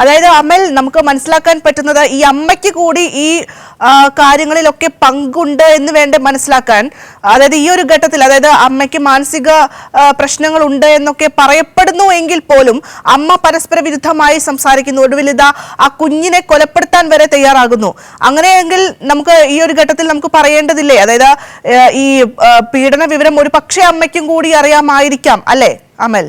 അതായത് അമൽ നമുക്ക് മനസ്സിലാക്കാൻ പറ്റുന്നത് ഈ അമ്മയ്ക്ക് കൂടി ഈ കാര്യങ്ങളിലൊക്കെ പങ്കുണ്ട് എന്ന് വേണ്ട മനസ്സിലാക്കാൻ. അതായത് ഈ ഒരു ഘട്ടത്തിൽ അതായത് അമ്മയ്ക്ക് മാനസിക പ്രശ്നങ്ങൾ ഉണ്ട് എന്നൊക്കെ പറയപ്പെടുന്നു എങ്കിൽ പോലും അമ്മ പരസ്പര വിരുദ്ധമായി സംസാരിക്കുന്നു. ഒടുവിൽ ഇതാ ആ കുഞ്ഞിനെ കൊലപ്പെടുത്താൻ വരെ തയ്യാറാകുന്നു. അങ്ങനെയെങ്കിൽ നമുക്ക് ഈ ഒരു ഘട്ടത്തിൽ നമുക്ക് പറയേണ്ടതില്ലേ? അതായത് ഈ പീഡന വിവരം ഒരു പക്ഷേ അമ്മയ്ക്കും കൂടി അറിയാമായിരിക്കാം അല്ലേ അമൽ?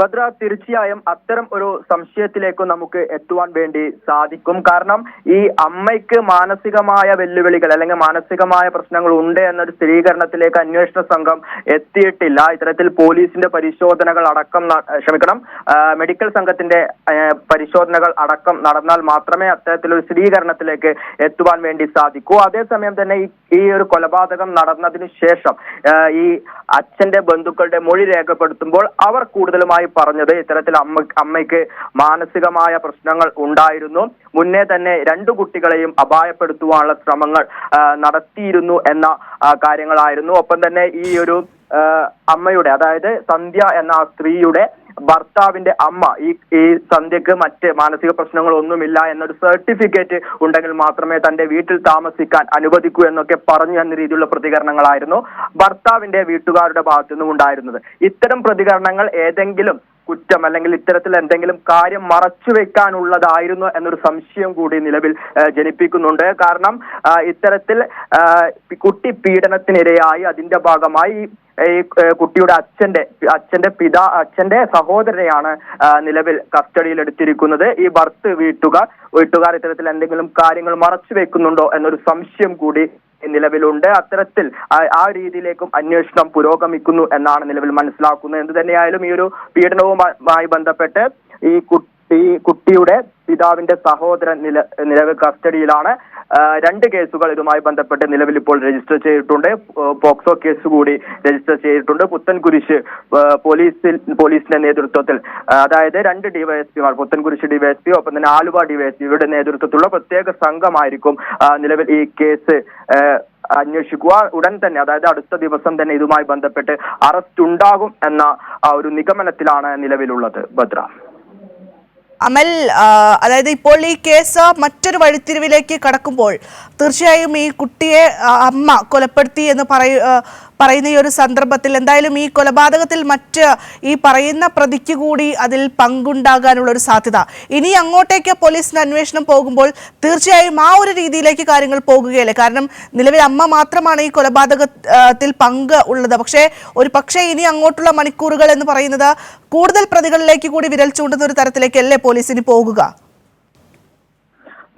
ഭദ്ര തീർച്ചയായും അത്തരം ഒരു സംശയത്തിലേക്ക് നമുക്ക് എത്തുവാൻ വേണ്ടി സാധിക്കും. കാരണം ഈ അമ്മയ്ക്ക് മാനസികമായ വെല്ലുവിളികൾ അല്ലെങ്കിൽ മാനസികമായ പ്രശ്നങ്ങൾ ഉണ്ട് എന്നൊരു സ്ഥിരീകരണത്തിലേക്ക് അന്വേഷണ സംഘം എത്തിയിട്ടില്ല. ഇത്തരത്തിൽ പോലീസിന്റെ പരിശോധനകൾ അടക്കം ക്ഷമിക്കണം. മെഡിക്കൽ സംഘത്തിന്റെ പരിശോധനകൾ അടക്കം നടന്നാൽ മാത്രമേ അത്തരത്തിലൊരു സ്ഥിരീകരണത്തിലേക്ക് എത്തുവാൻ വേണ്ടി സാധിക്കൂ. അതേസമയം തന്നെ ഈ ഒരു കൊലപാതകം നടന്നതിന് ശേഷം ഈ അച്ഛന്റെ ബന്ധുക്കളുടെ മൊഴി രേഖപ്പെടുത്തുമ്പോൾ അവർ കൂടുതലുമായി പറഞ്ഞത് ഇത്തരത്തിൽ അമ്മ അമ്മയ്ക്ക് മാനസികമായ പ്രശ്നങ്ങൾ ഉണ്ടായിരുന്നു. മുന്നേ തന്നെ രണ്ടു കുട്ടികളെയും അപായപ്പെടുത്തുവാനുള്ള ശ്രമങ്ങൾ നടത്തിയിരുന്നു എന്ന കാര്യങ്ങളായിരുന്നു. ഒപ്പം തന്നെ ഈ ഒരു അമ്മയുടെ അതായത് സന്ധ്യ എന്ന സ്ത്രീയുടെ ഭർത്താവിന്റെ അമ്മ ഈ ഈ സന്ധ്യക്ക് മറ്റ് മാനസിക പ്രശ്നങ്ങളൊന്നുമില്ല എന്നൊരു സർട്ടിഫിക്കറ്റ് ഉണ്ടെങ്കിൽ മാത്രമേ തന്റെ വീട്ടിൽ താമസിക്കാൻ അനുവദിക്കൂ എന്നൊക്കെ പറഞ്ഞു എന്ന രീതിയിലുള്ള പ്രതികരണങ്ങളായിരുന്നു ഭർത്താവിന്റെ വീട്ടുകാരുടെ ഭാഗത്തു നിന്നും ഉണ്ടായിരുന്നത്. ഇത്തരം പ്രതികരണങ്ങൾ ഏതെങ്കിലും കുറ്റം അല്ലെങ്കിൽ ഇത്തരത്തിൽ എന്തെങ്കിലും കാര്യം മറച്ചു വെക്കാനുള്ളതായിരുന്നു എന്നൊരു സംശയം കൂടി നിലവിൽ ജനിപ്പിക്കുന്നുണ്ട്. കാരണം ഇത്തരത്തിൽ കുട്ടി പീഡനത്തിനിരയായി. അതിന്റെ ഭാഗമായി ഈ കുട്ടിയുടെ അച്ഛന്റെ അച്ഛന്റെ പിതാ അച്ഛന്റെ സഹോദരനെയാണ് നിലവിൽ കസ്റ്റഡിയിൽ എടുത്തിരിക്കുന്നത്. ഈ ഭർത്ത് വീട്ടുകാർ വീട്ടുകാർ ഇത്തരത്തിൽ എന്തെങ്കിലും കാര്യങ്ങൾ മറച്ചു വെക്കുന്നുണ്ടോ എന്നൊരു സംശയം കൂടി നിലവിലുണ്ട്. അത്തരത്തിൽ ആ രീതിയിലേക്കും അന്വേഷണം പുരോഗമിക്കുന്നു എന്നാണ് നിലവിൽ മനസ്സിലാക്കുന്നത്. എന്ത് തന്നെയായാലും ഈ ഒരു പീഡനവുമായി ബന്ധപ്പെട്ട് ഈ കുട്ടി കുട്ടിയുടെ പിതാവിന്റെ സഹോദരൻ നില നിലവിൽ കസ്റ്റഡിയിലാണ്. രണ്ട് കേസുകൾ ഇതുമായി ബന്ധപ്പെട്ട് നിലവിൽ ഇപ്പോൾ രജിസ്റ്റർ ചെയ്തിട്ടുണ്ട്. പോക്സോ കേസ് കൂടി രജിസ്റ്റർ ചെയ്തിട്ടുണ്ട്. പുത്തൻകുരിശ് പോലീസിൽ പോലീസിന്റെ നേതൃത്വത്തിൽ. അതായത് രണ്ട് ഡിവൈഎസ്പിമാർ പുത്തൻകുരിശ് ഡിവൈഎസ്പി ഒപ്പം തന്നെ ആലുവ ഡിവൈഎസ്പി ഇവരുടെ നേതൃത്വത്തിലുള്ള പ്രത്യേക സംഘമായിരിക്കും നിലവിൽ ഈ കേസ് അന്വേഷിക്കുക. ഉടൻ തന്നെ അതായത് അടുത്ത ദിവസം തന്നെ ഇതുമായി ബന്ധപ്പെട്ട് അറസ്റ്റ് ഉണ്ടാകും എന്ന ഒരു നിഗമനത്തിലാണ് നിലവിലുള്ളത് ഭദ്ര. അമൽ അതായത് ഇപ്പോൾ ഈ കേസ് മറ്റൊരു വഴിത്തിരിവിലേക്ക് കടക്കുമ്പോൾ തീർച്ചയായും ഈ കുട്ടിയെ അമ്മ കൊലപ്പെടുത്തി എന്ന് പറയ പറയുന്ന ഈ ഒരു സന്ദർഭത്തിൽ എന്തായാലും ഈ കൊലപാതകത്തിൽ മറ്റ് ഈ പറയുന്ന പ്രതിക്ക് കൂടി അതിൽ പങ്കുണ്ടാകാനുള്ള ഒരു സാധ്യത. ഇനി അങ്ങോട്ടേക്ക് പോലീസിന്റെ അന്വേഷണം പോകുമ്പോൾ തീർച്ചയായും ആ ഒരു രീതിയിലേക്ക് കാര്യങ്ങൾ പോകുകയല്ലേ? കാരണം നിലവിൽ അമ്മ മാത്രമാണ് ഈ കൊലപാതകത്തിൽ പങ്ക് ഉള്ളത്. പക്ഷേ ഒരു പക്ഷേ ഇനി അങ്ങോട്ടുള്ള മണിക്കൂറുകൾ എന്ന് പറയുന്നത് കൂടുതൽ പ്രതികളിലേക്ക് കൂടി വിരൽ ചൂണ്ടുന്ന ഒരു തരത്തിലേക്കല്ലേ പോലീസിന് പോകുക?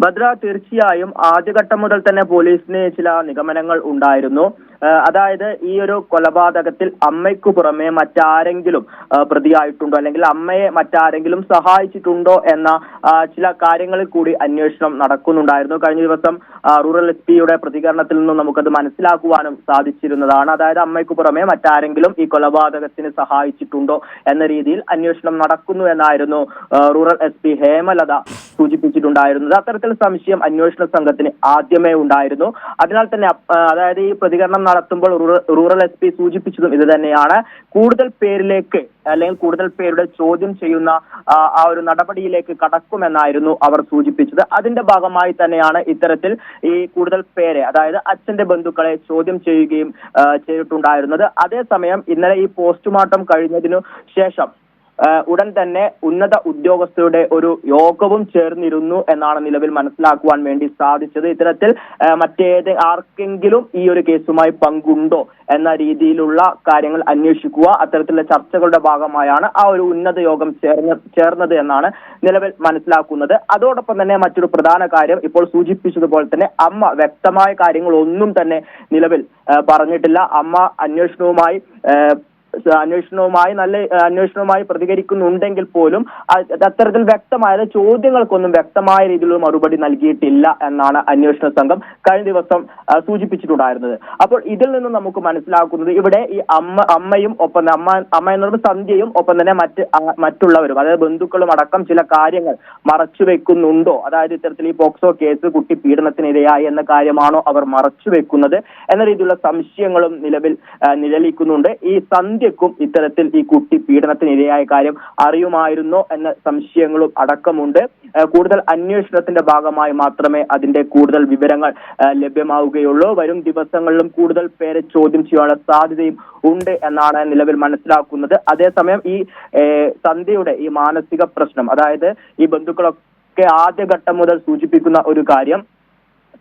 ഭദ്ര തീർച്ചയായും ആദ്യഘട്ടം മുതൽ തന്നെ പോലീസിന് ചില നിഗമനങ്ങൾ ഉണ്ടായിരുന്നു. അതായത് ഈ ഒരു കൊലപാതകത്തിൽ അമ്മയ്ക്കു പുറമെ മറ്റാരെങ്കിലും പ്രതിയായിട്ടുണ്ടോ? അല്ലെങ്കിൽ അമ്മയെ മറ്റാരെങ്കിലും സഹായിച്ചിട്ടുണ്ടോ എന്ന ചില കാര്യങ്ങളിൽ കൂടി അന്വേഷണം നടക്കുന്നുണ്ടായിരുന്നു. കഴിഞ്ഞ ദിവസം റൂറൽ എസ് പിയുടെ പ്രതികരണത്തിൽ നിന്നും നമുക്കത് മനസ്സിലാക്കുവാനും സാധിച്ചിരുന്നതാണ്. അതായത് അമ്മയ്ക്കു പുറമെ മറ്റാരെങ്കിലും ഈ കൊലപാതകത്തിന് സഹായിച്ചിട്ടുണ്ടോ എന്ന രീതിയിൽ അന്വേഷണം നടക്കുന്നു എന്നായിരുന്നു റൂറൽ എസ് പി ഹേമലത സൂചിപ്പിച്ചിട്ടുണ്ടായിരുന്നത്. അത്തരത്തിൽ സംശയം അന്വേഷണ സംഘത്തിന് ആദ്യമേ ഉണ്ടായിരുന്നു. അതിനാൽ തന്നെ അതായത് ഈ പ്രതികരണം നടത്തുമ്പോൾ റൂറൽ- എസ് പി സൂചിപ്പിച്ചതും ഇത് തന്നെയാണ്. കൂടുതൽ പേരിലേക്ക് അല്ലെങ്കിൽ കൂടുതൽ പേരുടെ ചോദ്യം ചെയ്യുന്ന ആ, ഒരു നടപടിയിലേക്ക് കടക്കുമെന്നായിരുന്നു അവർ സൂചിപ്പിച്ചത്. അതിന്റെ ഭാഗമായി തന്നെയാണ് ഇത്തരത്തിൽ ഈ കൂടുതൽ പേരെ അതായത് അച്ഛന്റെ ബന്ധുക്കളെ ചോദ്യം ചെയ്യുകയും ചെയ്തിട്ടുണ്ടായിരുന്നത്. അതേസമയം ഇന്നലെ ഈ പോസ്റ്റ്മോർട്ടം കഴിഞ്ഞതിനു ശേഷം ഉടൻ തന്നെ ഉന്നത ഉദ്യോഗസ്ഥരുടെ ഒരു യോഗവും ചേർന്നിരുന്നു എന്നാണ് നിലവിൽ മനസ്സിലാക്കുവാൻ വേണ്ടി സാധിച്ചത്. ഇത്തരത്തിൽ മറ്റേത് ആർക്കെങ്കിലും ഈ ഒരു കേസുമായി പങ്കുണ്ടോ എന്ന രീതിയിലുള്ള കാര്യങ്ങൾ അന്വേഷിക്കുക. അത്തരത്തിലുള്ള ചർച്ചകളുടെ ഭാഗമായാണ് ആ ഒരു ഉന്നത യോഗം ചേർന്ന് ചേർന്നത് എന്നാണ് നിലവിൽ മനസ്സിലാക്കുന്നത്. അതോടൊപ്പം തന്നെ മറ്റൊരു പ്രധാന കാര്യം ഇപ്പോൾ സൂചിപ്പിച്ചതുപോലെ തന്നെ അമ്മ വ്യക്തമായ കാര്യങ്ങൾ ഒന്നും തന്നെ നിലവിൽ പറഞ്ഞിട്ടില്ല. അമ്മ അന്വേഷണവുമായി അന്വേഷണവുമായി നല്ല അന്വേഷണവുമായി പ്രതികരിക്കുന്നുണ്ടെങ്കിൽ പോലും അത് അത്തരത്തിൽ വ്യക്തമായ ചോദ്യങ്ങൾക്കൊന്നും വ്യക്തമായ രീതിയിലുള്ള മറുപടി നൽകിയിട്ടില്ല എന്നാണ് അന്വേഷണ സംഘം കഴിഞ്ഞ ദിവസം സൂചിപ്പിച്ചിട്ടുണ്ടായിരുന്നത്. അപ്പോൾ ഇതിൽ നിന്ന് നമുക്ക് മനസ്സിലാക്കുന്നത് ഇവിടെ ഈ അമ്മ അമ്മയും ഒപ്പം അമ്മ അമ്മ എന്ന് പറയുമ്പോൾ സന്ധ്യയും ഒപ്പം തന്നെ മറ്റ് മറ്റുള്ളവരും അതായത് ബന്ധുക്കളും അടക്കം ചില കാര്യങ്ങൾ മറച്ചു വെക്കുന്നുണ്ടോ? അതായത് ഇത്തരത്തിൽ ഈ പോക്സോ കേസ് കുട്ടി പീഡനത്തിനിരയായി എന്ന കാര്യമാണോ അവർ മറച്ചു വെക്കുന്നത്? എന്ന രീതിയിലുള്ള സംശയങ്ങളും നിലവിൽ നിഴലിക്കുന്നുണ്ട്. ഈ സന്ധ്യ സന്ധ്യക്കും ഇത്തരത്തിൽ ഈ കുട്ടി പീഡനത്തിനിരയായ കാര്യം അറിയുമായിരുന്നോ എന്ന സംശയങ്ങളും അടക്കമുണ്ട്. കൂടുതൽ അന്വേഷണത്തിന്റെ ഭാഗമായി മാത്രമേ അതിന്റെ കൂടുതൽ വിവരങ്ങൾ ലഭ്യമാവുകയുള്ളൂ. വരും ദിവസങ്ങളിലും കൂടുതൽ പേരെ ചോദ്യം ചെയ്യാനുള്ള സാധ്യതയും ഉണ്ട് എന്നാണ് നിലവിൽ മനസ്സിലാക്കുന്നത്. അതേസമയം ഈ സന്ധ്യയുടെ ഈ മാനസിക പ്രശ്നം അതായത് ഈ ബന്ധുക്കളൊക്കെ ആദ്യഘട്ടം മുതൽ സൂചിപ്പിക്കുന്ന ഒരു കാര്യം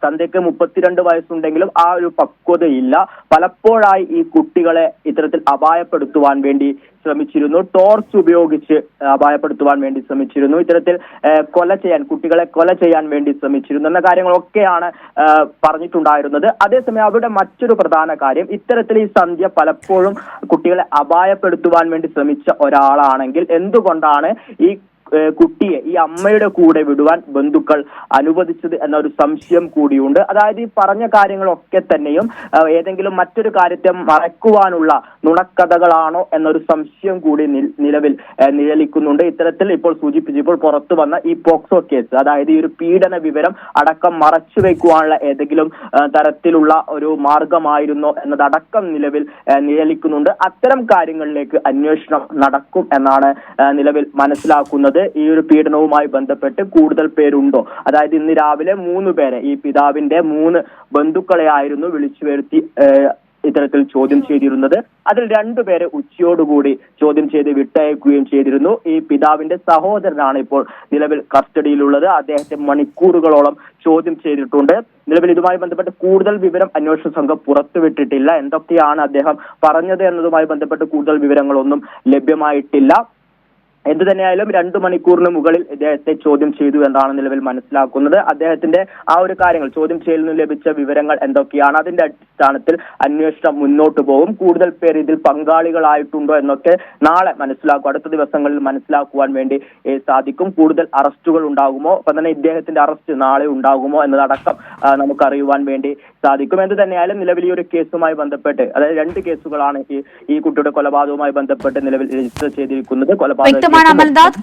സന്ധ്യക്ക് മുപ്പത്തിരണ്ട് വയസ്സുണ്ടെങ്കിലും ആ ഒരു പക്വതയില്ല. പലപ്പോഴായി ഈ കുട്ടികളെ ഇത്തരത്തിൽ അപായപ്പെടുത്തുവാൻ വേണ്ടി ശ്രമിച്ചിരുന്നു. ടോർച്ച് ഉപയോഗിച്ച് അപായപ്പെടുത്തുവാൻ വേണ്ടി ശ്രമിച്ചിരുന്നു. ഇത്തരത്തിൽ കൊല ചെയ്യാൻ കുട്ടികളെ കൊല ചെയ്യാൻ വേണ്ടി ശ്രമിച്ചിരുന്നു എന്ന കാര്യങ്ങളൊക്കെയാണ് പറഞ്ഞിട്ടുണ്ടായിരുന്നത്. അതേസമയം അവിടെ മറ്റൊരു പ്രധാന കാര്യം. ഇത്തരത്തിൽ ഈ സന്ധ്യ പലപ്പോഴും കുട്ടികളെ അപായപ്പെടുത്തുവാൻ വേണ്ടി ശ്രമിച്ച ഒരാളാണെങ്കിൽ എന്തുകൊണ്ടാണ് ഈ കുട്ടിയെ ഈ അമ്മയുടെ കൂടെ വിടുവാൻ ബന്ധുക്കൾ അനുവദിച്ചത് എന്നൊരു സംശയം കൂടിയുണ്ട്. അതായത് ഈ പറഞ്ഞ കാര്യങ്ങളൊക്കെ തന്നെയും ഏതെങ്കിലും മറ്റൊരു കാര്യത്തെ മറക്കുവാനുള്ള നുണക്കഥകളാണോ എന്നൊരു സംശയം കൂടി നിലവിൽ നിഴലിക്കുന്നുണ്ട്. ഇത്തരത്തിൽ ഇപ്പോൾ സൂചിപ്പിച്ചപ്പോൾ പുറത്തു വന്ന ഈ പോക്സോ കേസ് അതായത് ഈ ഒരു പീഡന വിവരം അടക്കം മറച്ചു വെക്കുവാനുള്ള ഏതെങ്കിലും തരത്തിലുള്ള ഒരു മാർഗമായിരുന്നോ എന്നതടക്കം നിലവിൽ നിഴലിക്കുന്നുണ്ട്. അത്തരം കാര്യങ്ങളിലേക്ക് അന്വേഷണം നടക്കും എന്നാണ് നിലവിൽ മനസ്സിലാക്കുന്നത്. ഈ ഒരു പീഡനവുമായി ബന്ധപ്പെട്ട് കൂടുതൽ പേരുണ്ടോ? അതായത് ഇന്ന് രാവിലെ മൂന്ന് പേരെ ഈ പിതാവിന്റെ മൂന്ന് ബന്ധുക്കളെ ആയിരുന്നു വിളിച്ചു വരുത്തി ഇത്തരത്തിൽ ചോദ്യം ചെയ്തിരുന്നത്. അതിൽ രണ്ടുപേരെ ഉച്ചയോടുകൂടി ചോദ്യം ചെയ്ത് വിട്ടയക്കുകയും ചെയ്തിരുന്നു. ഈ പിതാവിന്റെ സഹോദരനാണ് ഇപ്പോൾ നിലവിൽ കസ്റ്റഡിയിലുള്ളത്. അദ്ദേഹത്തെ മണിക്കൂറുകളോളം ചോദ്യം ചെയ്തിട്ടുണ്ട്. നിലവിൽ ഇതുമായി ബന്ധപ്പെട്ട് കൂടുതൽ വിവരം അന്വേഷണ സംഘം പുറത്തുവിട്ടിട്ടില്ല. എന്തൊക്കെയാണ് അദ്ദേഹം പറഞ്ഞത് എന്നതുമായി ബന്ധപ്പെട്ട് കൂടുതൽ വിവരങ്ങളൊന്നും ലഭ്യമായിട്ടില്ല. എന്ത് തന്നെയായാലും രണ്ടു മണിക്കൂറിന് മുകളിൽ ഇദ്ദേഹത്തെ ചോദ്യം ചെയ്തു എന്നാണ് നിലവിൽ മനസ്സിലാക്കുന്നത്. അദ്ദേഹത്തിന്റെ ആ ഒരു കാര്യങ്ങൾ ചോദ്യം ചെയ്യലിൽ നിന്ന് ലഭിച്ച വിവരങ്ങൾ എന്തൊക്കെയാണ്? അതിന്റെ അടിസ്ഥാനത്തിൽ അന്വേഷണം മുന്നോട്ട് പോകും. കൂടുതൽ പേർ ഇതിൽ പങ്കാളികളായിട്ടുണ്ടോ എന്നൊക്കെ നാളെ മനസ്സിലാക്കും. അടുത്ത ദിവസങ്ങളിൽ മനസ്സിലാക്കുവാൻ വേണ്ടി സാധിക്കും. കൂടുതൽ അറസ്റ്റുകൾ ഉണ്ടാകുമോ? അപ്പൊ തന്നെ ഇദ്ദേഹത്തിന്റെ അറസ്റ്റ് നാളെ ഉണ്ടാകുമോ എന്നതടക്കം ആ, നമുക്ക് അറിയുവാൻ വേണ്ടി സാധിക്കും. എന്ത് തന്നെയായാലും നിലവിൽ ഈ ഒരു കേസുമായി ബന്ധപ്പെട്ട് അതായത് രണ്ട് കേസുകളാണ് ഈ കുട്ടിയുടെ കൊലപാതകവുമായി ബന്ധപ്പെട്ട് നിലവിൽ രജിസ്റ്റർ ചെയ്തിരിക്കുന്നത്. കൊലപാതക عمل داد